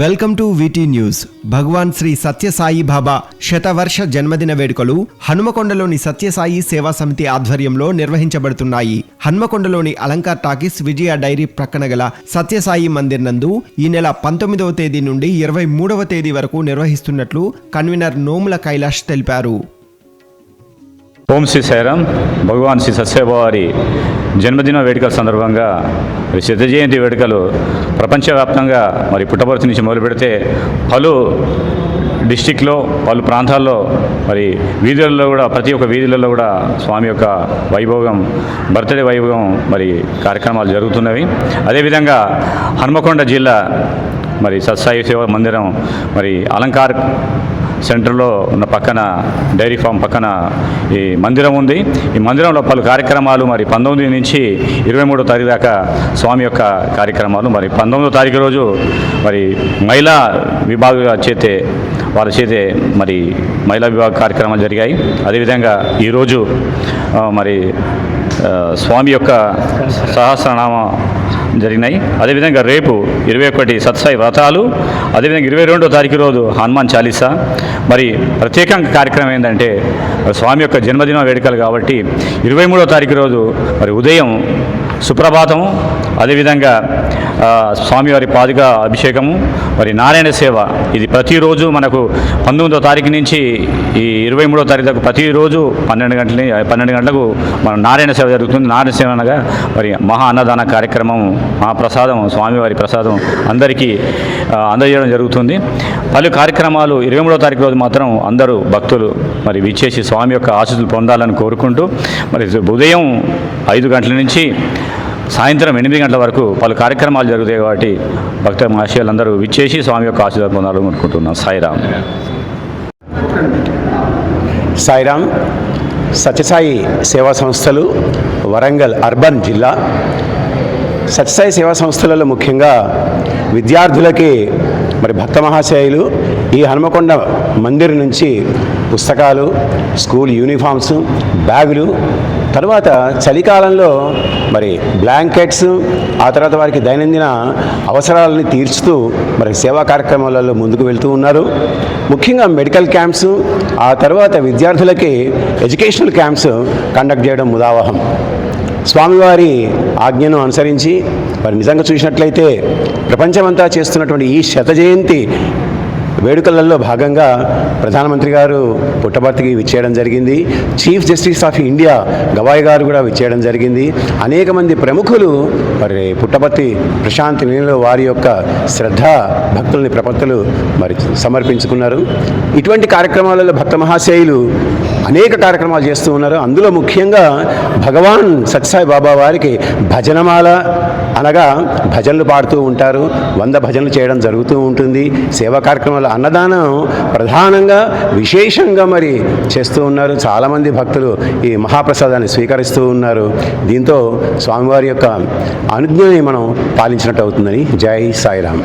Welcome to VT news. Bhagavan Shri Sathya Sai Baba శతవర్ష జన్మదిన వేడుకలు హనుమకొండలోని సత్యసాయి సేవా సమితి ఆధ్వర్యంలో నిర్వహించబడుతున్నాయి. హనుమకొండలోని అలంకార్ టాకీస్ విజయ డైరీ ప్రక్కన గల సత్యసాయి మందిర్ నందు ఈ నెల పంతొమ్మిదవ తేదీ నుండి ఇరవై మూడవ తేదీ వరకు నిర్వహిస్తున్నట్లు కన్వీనర్ నోముల కైలాష్ తెలిపారు. ఓం శ్రీ సైరామ్ భగవాన్ శ్రీ సత్యవారి జన్మదిన వేడుకల సందర్భంగా మరి సిద్ధ జయంతి వేడుకలు ప్రపంచవ్యాప్తంగా మరి పుట్టపర్తి నుంచి మొదలు పెడితే పలు డిస్టిక్లో పలు ప్రాంతాల్లో మరి వీధులలో కూడా ప్రతి ఒక్క వీధులలో కూడా స్వామి యొక్క వైభోగం బర్త్డే వైభోగం మరి కార్యక్రమాలు జరుగుతున్నవి. అదేవిధంగా హన్మకొండ జిల్లా మరి సత్సాయి సేవ మందిరం మరి అలంకార సెంటర్లో ఉన్న పక్కన డైరీ ఫామ్ పక్కన ఈ మందిరం ఉంది. ఈ మందిరంలో పలు కార్యక్రమాలు మరి పంతొమ్మిది నుంచి ఇరవై మూడో తారీఖు దాకా స్వామి యొక్క కార్యక్రమాలు మరి పంతొమ్మిదో తారీఖు రోజు మరి మహిళా విభాగ చేతే వాళ్ళ చేతే మరి మహిళా విభాగ కార్యక్రమాలు జరిగాయి. అదేవిధంగా ఈరోజు మరి స్వామి యొక్క సహస్రనామ జరిగినాయి. అదేవిధంగా రేపు ఇరవై ఒకటి సత్సాయి వ్రతాలు అదేవిధంగా ఇరవై రెండో తారీఖు రోజు హనుమాన్ చాలీసా. మరి ప్రత్యేకంగా కార్యక్రమం ఏంటంటే స్వామి యొక్క జన్మదిన వేడుకలు కాబట్టి ఇరవై మూడో తారీఖు రోజు మరి ఉదయం సుప్రభాతము. అదేవిధంగా స్వామివారి పాదుక అభిషేకము మరి నారాయణ సేవ. ఇది ప్రతిరోజు మనకు పంతొమ్మిదో తారీఖు నుంచి ఈ ఇరవై మూడో తారీఖు దాకా ప్రతిరోజు పన్నెండు గంటల పన్నెండు గంటలకు మన నారాయణ సేవ జరుగుతుంది. నారాయణ సేవ అనగా మరి మహా అన్నదాన కార్యక్రమం మా ప్రసాదం స్వామివారి ప్రసాదం అందరికీ అందజేయడం జరుగుతుంది. పలు కార్యక్రమాలు ఇరవై మూడో తారీఖు రోజు మాత్రం అందరూ భక్తులు మరి విచ్చేసి స్వామి యొక్క ఆశీస్సులు పొందాలని కోరుకుంటూ మరి ఉదయం ఐదు గంటల నుంచి సాయంత్రం ఎనిమిది గంటల వరకు పలు కార్యక్రమాలు జరుగుతాయి కాబట్టి భక్త మహాశయులందరూ విచ్చేసి స్వామి యొక్క ఆశీర్వాదం పొందాలని అనుకుంటున్నాం సాయిరామ్. సాయిరామ్ సత్యసాయి సేవా సంస్థలు వరంగల్ అర్బన్ జిల్లా. సత్యసాయి సేవా సంస్థలలో ముఖ్యంగా విద్యార్థులకి మరి భక్త మహాశయులు ఈ హనుమకొండ మందిర్ నుంచి పుస్తకాలు స్కూల్ యూనిఫామ్స్ బ్యాగులు తర్వాత చలికాలంలో మరి బ్లాంకెట్స్ ఆ తర్వాత వారికి దైనందిన అవసరాలని తీర్చుతూ మరి సేవా కార్యక్రమాలలో ముందుకు వెళ్తూ ఉన్నారు. ముఖ్యంగా మెడికల్ క్యాంప్స్ ఆ తర్వాత విద్యార్థులకి ఎడ్యుకేషనల్ క్యాంప్స్ కండక్ట్ చేయడం ఉదావహం స్వామివారి ఆజ్ఞను అనుసరించి మరి నిజంగా చూసినట్లయితే ప్రపంచమంతా చేస్తున్నటువంటి ఈ శత జయంతి వేడుకలలో భాగంగా ప్రధానమంత్రి గారు పుట్టపర్తికి విచ్చేయడం జరిగింది. Chief justice of India Gavai garu కూడా విచ్చేయడం జరిగింది. అనేక మంది ప్రముఖులు మరి పుట్టపర్తి ప్రశాంతి నీళ్ళలో వారి యొక్క శ్రద్ధ భక్తుల్ని ప్రపత్తులు మరి సమర్పించుకున్నారు. ఇటువంటి కార్యక్రమాలలో భక్త మహాశయులు అనేక కార్యక్రమాలు చేస్తూ ఉన్నారు. అందులో ముఖ్యంగా భగవాన్ సత్యసాయి బాబా వారికి భజనమాల అనగా భజనలు పాడుతూ ఉంటారు. వంద భజనలు చేయడం జరుగుతూ ఉంటుంది. సేవా కార్యక్రమాలు అన్నదానం ప్రధానంగా విశేషంగా మరి చేస్తూ ఉన్నారు. చాలామంది భక్తులు ఈ మహాప్రసాదాన్ని స్వీకరిస్తూ ఉన్నారు. దీంతో స్వామివారి యొక్క అనుజ్ఞని మనం పాలించినట్టు అవుతుందని జై సాయిరామ్.